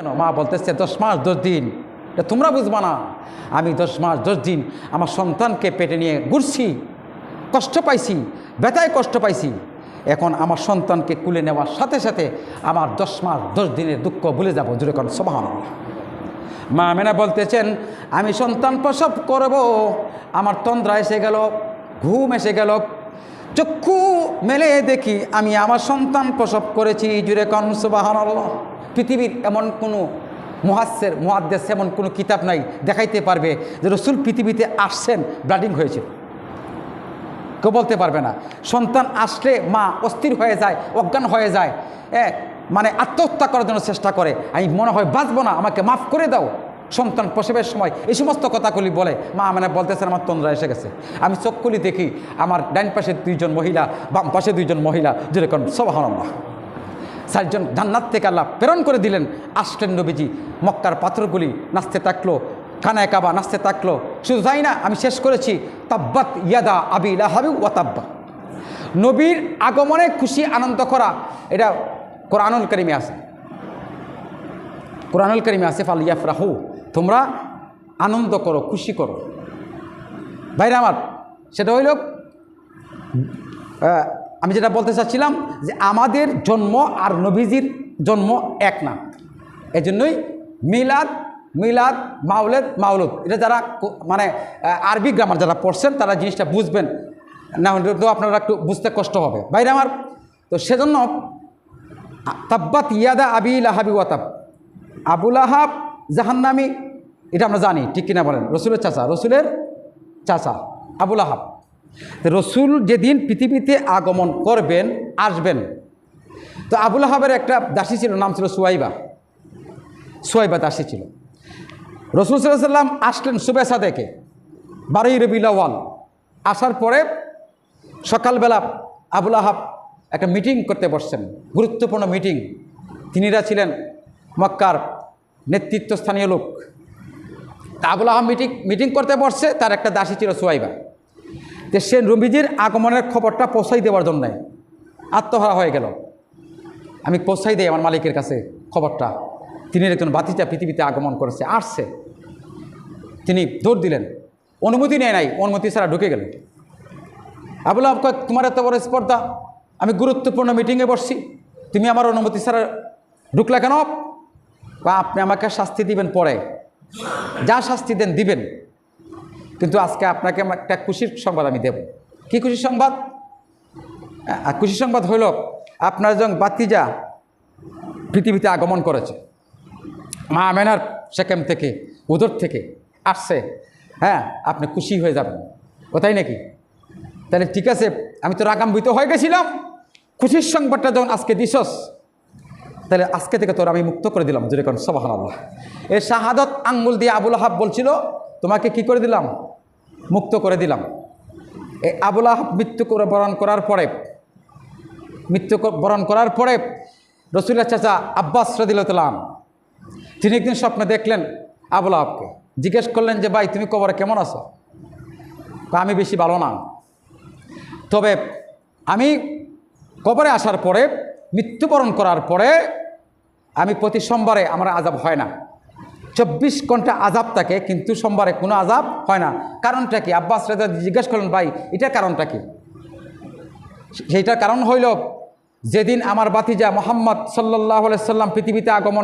কেন? মা বলতেছে, দশ মাস, দশ দিন। এটা তোমরা বুঝবা না। আমি দশ মাস, দশ দিন আমার সন্তানকে পেটে নিয়ে ঘুরছি, কষ্ট পাইছি, ব্যথায় কষ্ট পাইছি। এখন আমার সন্তানকে কুলে নেওয়ার সাথে সাথে আমার দশ মাস, দশ দিনের দুঃখ ভুলে যাব। জুড়ে কারণ সবাহ মা মেনা বলতেছেন, আমি সন্তান প্রসব করব, আমার তন্দ্রা এসে গেল, ঘুম এসে গেল। চক্ষু মেলে দেখি, আমি আমার সন্তান প্রসব করেছি। জুড়ে কন সুবাহান পৃথিবীর এমন কোনো মহাস্যের, মহাদ্দেশ এমন কোনো কিতাব নাই দেখাইতে পারবে যে রসুল পৃথিবীতে আসছেন, ব্লাডিং হয়েছে কেউ বলতে পারবে না। সন্তান আসলে মা অস্থির হয়ে যায়, অজ্ঞান হয়ে যায় হ্যাঁ মানে আত্মহত্যা করার জন্য চেষ্টা করে। আমি মনে হয় বাঁচবো না, আমাকে মাফ করে দাও। সন্তান প্রসবের সময় এই সমস্ত কথাগুলি বলে। মা মানে বলতেছেন, আমার তন্দ্রা এসে গেছে। আমি চোখগুলি দেখি, আমার ডাইন পাশে দুইজন মহিলা, বাম পাশে দুইজন মহিলা, যেরকম সব সবাহান্লাহ চারজন জান্নাত থেকে আল্লাহ প্রেরণ করে দিলেন। আসলেন নবীজি, মক্কার পাথরগুলি নাচতে থাকল, কানায় কাবা নাচতে থাকল। শুধু তাই না, আমি শেষ করেছি, তাব্বাত ইয়াদা আবি লাহাবি ওয়াতাব্বা নবীর আগমনে খুশি, আনন্দ করা, এটা কোরআনুল করিমে আছে। কোরআনুল করিমে আছে ফাল ইয়াফরাহু তোমরা আনন্দ করো, খুশি করো। ভাইরা আমার, সেটা হইল আমি যেটা বলতে চাচ্ছিলাম যে আমাদের জন্ম আর নবীজির জন্ম এক না। এই জন্যই মিলাদ মিলাদ মাউলেদ মাউলুদ এটা যারা মানে আরবি গ্রামার যারা পড়ছেন, তারা জিনিসটা বুঝবেন। না হলে তো আপনারা একটু বুঝতে কষ্ট হবে। বাইরে আমার, তো সেজন্য তাব্বাত ইয়াদা আবি লাহাবি ওয়াতাব আবুল আহাব জাহান্নামি, এটা আমরা জানি, ঠিক কিনা বলেন? রসুলের চাচা রসুলের চাচা আবুল আহাব রসুল যেদিন পৃথিবীতে আগমন করবেন, আসবেন। তো আবুল আহাবের একটা দাসী ছিল, নাম ছিল সুয়াইবা। সুয়াইবা দাসী ছিল। রসুল সাল্লাম আসলেন সুবেসা দেখে বারোই রবিলাওয়াল আসার পরে সকালবেলা আবুল আহাব একটা মিটিং করতে বসছেন, গুরুত্বপূর্ণ মিটিং। তিনিরা ছিলেন মক্কার নেতৃত্বস্থানীয় লোক। তা আবুল আহাব মিটিং মিটিং করতে বসছে, তার একটা দাসী ছিল সুয়াইবা। যে সে রবিজির আগমনের খবরটা পৌঁছাই দেওয়ার জন্যে আত্মহারা হয়ে গেল। আমি পৌঁছাই দিই আমার মালিকের কাছে খবরটা। তিনি একজন বাতিজা পৃথিবীতে আগমন করেছে, আসছে। তিনি দৌড় দিলেন। অনুমতি নেয় নাই, অনুমতি ছাড়া ঢুকে গেলেন। আবুল আহাব কয়, তোমার এত বড় স্পর্ধা, আমি গুরুত্বপূর্ণ মিটিংয়ে বসছি। তুমি আমার অনুমতি ছাড়া ঢুকলা কেন? বা আপনি আমাকে শাস্তি দিবেন পরে। যা শাস্তি দেন দিবেন। কিন্তু আজকে আপনাকে একটা খুশির সংবাদ আমি দেব। কি খুশির সংবাদ? খুশির সংবাদ হইল আপনার যখন বাতিজা পৃথিবীতে আগমন করেছে, মা আমেনার সেকেম থেকে, উদর থেকে আসছে হ্যাঁ আপনি খুশি হয়ে যাবেন। কোথায় নাকি? তাহলে ঠিক আছে, আমি তো রাগাম্বিত হয়ে গেছিলাম। খুশির সংবাদটা যখন আজকে দিছস, তাহলে আজকে থেকে তোর আমি মুক্ত করে দিলাম যেরকম আল্লাহ এই শাহাদত আঙ্গুল দিয়ে আবুল আহাব বলছিল, তোমাকে কি করে দিলাম? মুক্ত করে দিলাম। এই আবুল আহাব মৃত্যু বরণ করার পরে, মৃত্যু বরণ করার পরে রসুল্লাহ চাচা আব্বাস রদিল্লাম তিনি একদিন স্বপ্নে দেখলেন আবুল আহাবকে। জিজ্ঞেস করলেন যে, ভাই, তুমি কবরে কেমন আছো? আমি বেশি ভালো না। তবে আমি কবরে আসার পরে, মৃত্যুবরণ করার পরে, আমি প্রতি সোমবারে আমার আজাব হয় না। চব্বিশ ঘণ্টা আজাব থাকে, কিন্তু সোমবারে কোনো আজাব হয় না। কারণটা কি? আব্বাস রেজা জিজ্ঞেস করলেন, ভাই এটার কারণটা কি? সেইটার কারণ হইল, যেদিন আমার বাতিজা মোহাম্মদ সাল্লাহ সাল্লাম পৃথিবীতে আগমন